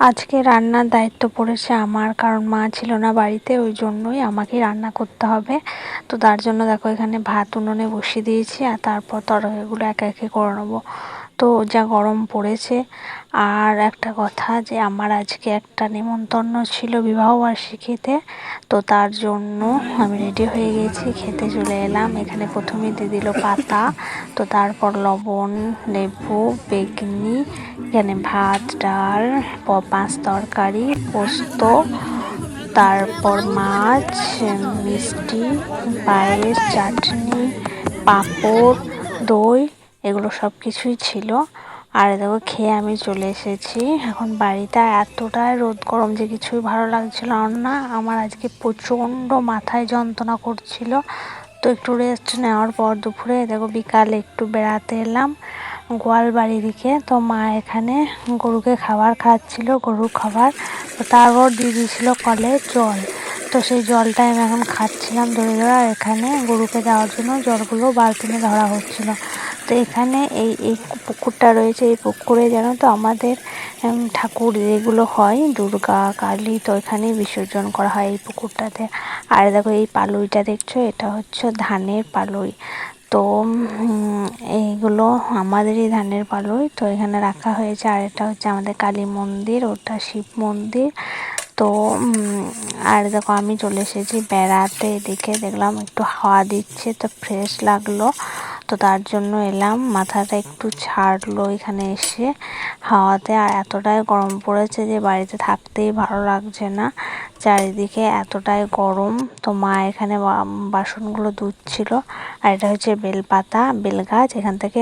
আজকে রান্নার দায়িত্ব পড়েছে আমার, কারণ মা ছিল না বাড়িতে, ওই জন্যই আমাকে রান্না করতে হবে। তো তার জন্য দেখো এখানে ভাত উনুনে বসিয়ে দিয়েছি, আর তারপর তরকারিগুলো একে একে করে নেব। তো যা গরম পড়েছে। আর একটা কথা যে, আমার আজকে একটা নেমন্তন্ন ছিল বিবাহবার্ষিকীতে তো তার জন্য আমি রেডি হয়ে গেছি, খেতে চলে এলাম। এখানে প্রথমে দিয়ে দিল পাতা। তো তারপর লবণ, লেবু, বেগনি, এখানে ভাত, ডাল পাঁচ তরকারি, পোস্ত, তারপর মাছ, মিষ্টি, পায়েস, চাটনি, পাঁপড়, দই এগুলো সব কিছুই ছিল। আর দেখো খেয়ে আমি চলে এসেছি। এখন বাড়িতে এতটাই রোদ গরম যে কিছুই ভালো লাগছিল না। আমার আজকে প্রচণ্ড মাথায় যন্ত্রণা করছিল। তো একটু রেস্ট নেওয়ার পর দুপুরে দেখো বিকালে একটু বেড়াতে এলাম গোয়াল বাড়ি দিকে। তো মা এখানে গরুকে খাবার খাচ্ছিল গরুর খাবার। তো তারপর দিয়ে দিয়েছিল কলে জল। তো সেই জলটা আমি এখন খাচ্ছিলাম ধরে ধরে এখানে গরুকে দেওয়ার জন্য জলগুলো বালতিনে ধরা হচ্ছিল। এখানে এই এই পুকুরটা রয়েছে, এই পুকুরে জানো তো আমাদের ঠাকুর যেগুলো হয়, দুর্গা, কালী, তো এখানেই বিসর্জন করা হয় এই পুকুরটাতে। আর দেখো এই পালুইটা দেখছ, এটা হচ্ছে ধানের পালুই। তো এইগুলো আমাদেরই ধানের পালুই, তো এখানে রাখা হয়েছে। আর এটা হচ্ছে আমাদের কালী মন্দির, ওটা শিব মন্দির। তো আর দেখো আমি চলে এসেছি বেড়াতে, এদিকে দেখলাম একটু হাওয়া দিচ্ছে, তো ফ্রেশ লাগল। তো তার জন্য এলাম। মাথাটা একটু ছাড়লো এখানে এসে হাওয়াতে। আর এতটাই গরম পড়েছে যে বাড়িতে থাকতেই ভালো লাগছে না। চারিদিকে এতটাই গরম। তো মা এখানে বাসনগুলো ধুচ্ছিল। আর এটা হচ্ছে বেলপাতা, বেলগাছ। এখান থেকে